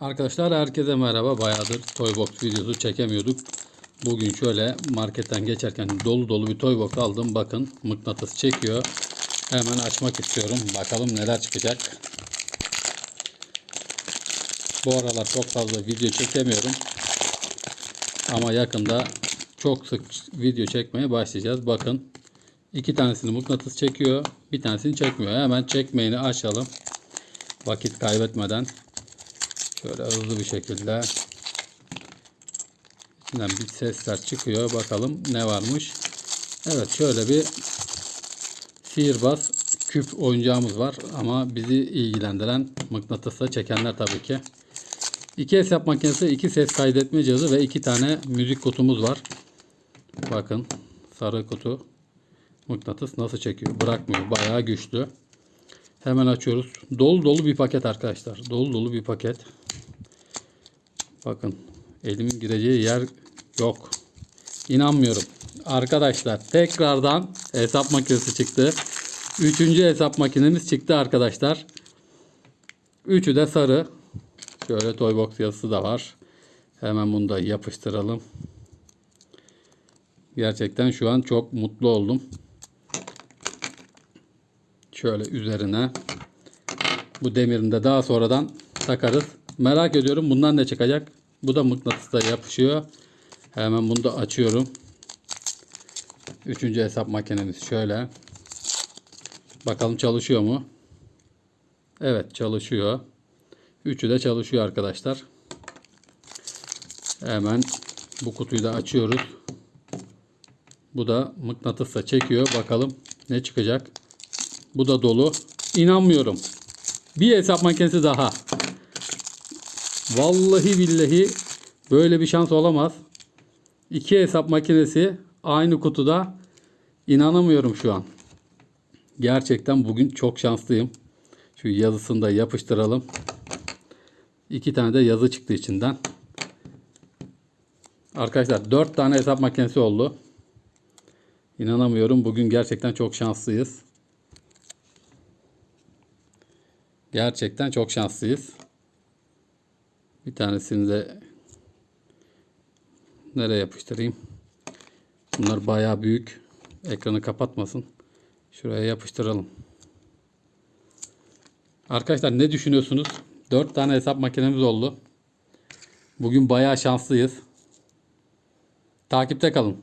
Arkadaşlar herkese merhaba. Bayağıdır Toybox videosu çekemiyorduk. Bugün şöyle marketten geçerken dolu dolu bir Toybox aldım. Bakın mıknatıs çekiyor. Hemen açmak istiyorum. Bakalım neler çıkacak. Bu aralar çok fazla video çekemiyorum. Ama yakında çok sık video çekmeye başlayacağız. Bakın iki tanesini mıknatıs çekiyor. Bir tanesini çekmiyor. Hemen çekmeyini açalım. Vakit kaybetmeden. Şöyle hızlı bir şekilde içinden bir sesler çıkıyor. Bakalım ne varmış. Evet şöyle bir sihirbaz küp oyuncağımız var. Ama bizi ilgilendiren mıknatısla çekenler tabii ki. İki hesap makinesi, iki ses kaydetme cihazı ve iki tane müzik kutumuz var. Bakın sarı kutu mıknatıs nasıl çekiyor. Bırakmıyor. Bayağı güçlü. Hemen açıyoruz. Dolu dolu bir paket arkadaşlar. Dolu dolu bir paket. Bakın elimin gireceği yer yok. İnanmıyorum. Arkadaşlar tekrardan hesap makinesi çıktı. Üçüncü hesap makinemiz çıktı arkadaşlar. Üçü de sarı. Şöyle Toybox yazısı da var. Hemen bunu da yapıştıralım. Gerçekten şu an çok mutlu oldum. Şöyle üzerine bu demirini de daha sonradan takarız. Merak ediyorum bundan ne çıkacak. Bu da mıknatısla yapışıyor. Hemen bunu da açıyorum. Üçüncü hesap makinemiz şöyle. Bakalım çalışıyor mu? Evet çalışıyor. Üçü de çalışıyor arkadaşlar. Hemen bu kutuyu da açıyoruz. Bu da mıknatısla çekiyor. Bakalım ne çıkacak. Bu da dolu. İnanmıyorum. Bir hesap makinesi daha. Vallahi billahi böyle bir şans olamaz. İki hesap makinesi aynı kutuda. İnanamıyorum şu an. Gerçekten bugün çok şanslıyım. Şu yazısını da yapıştıralım. İki tane de yazı çıktı içinden. Arkadaşlar dört tane hesap makinesi oldu. İnanamıyorum. Bugün gerçekten çok şanslıyız. Gerçekten çok şanslıyız. Bir tanesini de nereye yapıştırayım? Bunlar bayağı büyük. Ekranı kapatmasın. Şuraya yapıştıralım. Arkadaşlar ne düşünüyorsunuz? 4 tane hesap makinemiz oldu. Bugün bayağı şanslıyız. Takipte kalın.